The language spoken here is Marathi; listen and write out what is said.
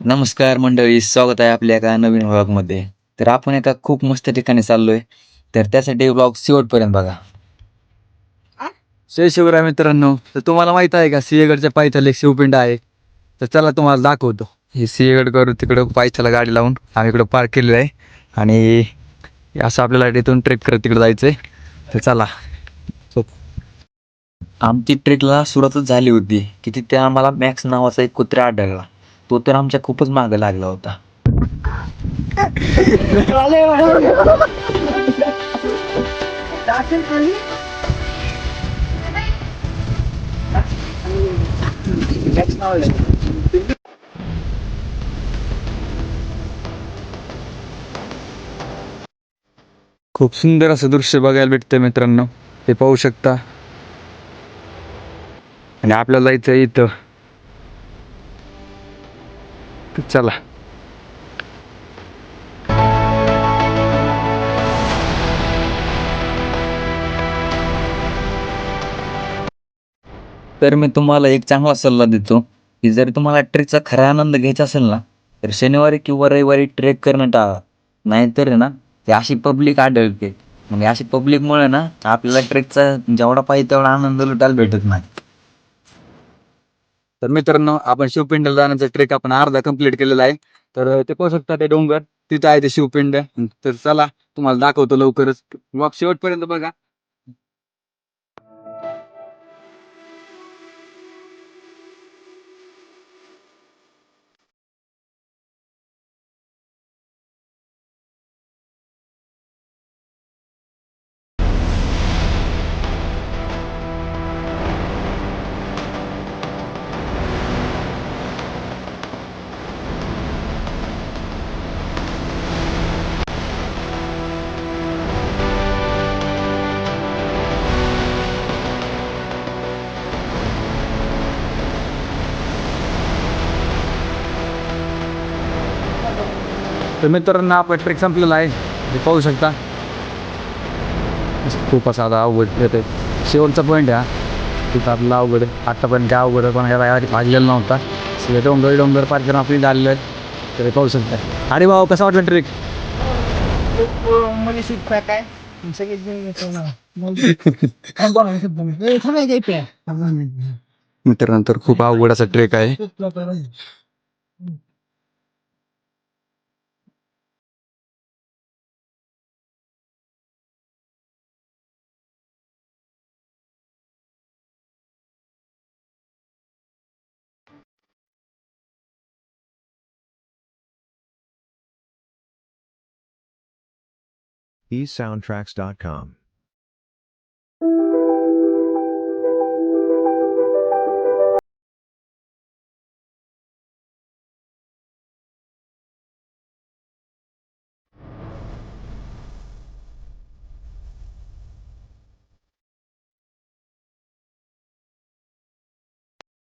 नमस्कार मंडळी स्वागत आहे आपल्या एका नवीन व्लॉगमध्ये तर आपण एका खूप मस्त ठिकाणी चाललोय. तर त्यासाठी व्लॉग शेवटपर्यंत बघा. जय शिवराय मित्रांनो. तर तुम्हाला माहीत आहे का सिंहगडच्या पायथ्याला एक शिवपिंड आहे. तर चला तुम्हाला दाखवतो. हे सिंहगड करू तिकडं पायथ्याला गाडी लावून आम्ही इकडं पार्क केलेलं आहे. आणि असं आपल्याला इथून ट्रेक करत तिकडे जायचं आहे तर चला. आमची ट्रेकला सुरुवातच झाली होती की तिथे आम्हाला मॅक्स नावाचा एक कुत्रा आढळला. तो तर आमच्या खूपच मागं लागला होता. खूप सुंदर असं दृश्य बघायला भेटतं मित्रांनो. ते पाहू शकता. आणि आपल्याला जायचं इथं. तर चला. तर मी तुम्हाला एक चांगला सल्ला देतो की जर तुम्हाला ट्रेकचा खरा आनंद घ्यायचा असेल ना तर शनिवारी किंवा रविवारी ट्रेक करणं टाळा. नाहीतर आहे ना ते अशी पब्लिक आढळते. मग अशी पब्लिकमुळे ना आपल्याला ट्रेकचा जेवढा पाहिजे तेवढा आनंद लुटायला भेटत नाही. तर मित्रांनो आपण शिवपिंडला जाण्याचा ट्रेक आपण अर्धा कंप्लीट केलेला आहे. तर ते पाहू शकता ते डोंगर. तिथं आहे ते शिवपिंड. तर चला तुम्हाला दाखवतो लवकरच. मग शेवटपर्यंत बघा. तर मित्रांनो आपण ट्रेक संपलेला आहे. ते पाहू शकता. खूप असा आता अवघड येते शेवटचा पॉईंट आहे हा. तिथं आपला अवघड आहे. आत्तापर्यंत काय अवघड पण ह्याला भाजलेला नव्हता. सगळे डोंगर डोंगर पार करून आपली झालेलं आहे तर पाहू शकता. अरे भाऊ कसा वाटला ट्रेक? मला शिकवाय काय खूप अवघड असा ट्रेक आहे. eSoundtracks.com